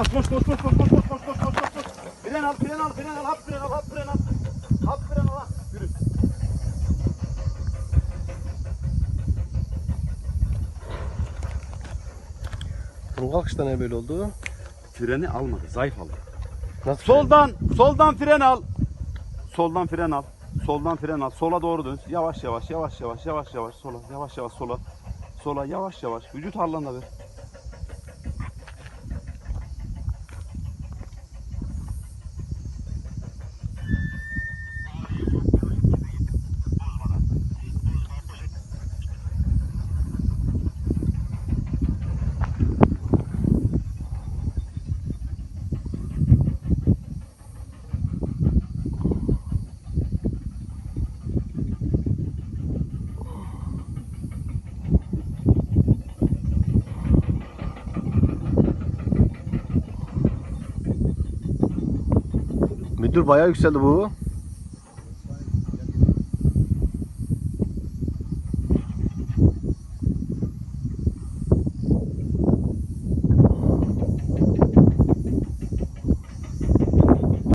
koş koş koş koş koş koş koş koş koş koş. Fren al fren al fren al hap fren al hap fren al. Hap fren al. Yürü. Bunun kalkışta ne böyle oldu? Freni almadı zayıf aldı. Nasıl? Soldan soldan fren al. Soldan fren al. Soldan fren al. Sola doğru dön. Yavaş yavaş yavaş yavaş yavaş yavaş sola. Yavaş yavaş sola. Sola yavaş yavaş. Vücut harlanda ver. Müdür bayağı yükseldi bu.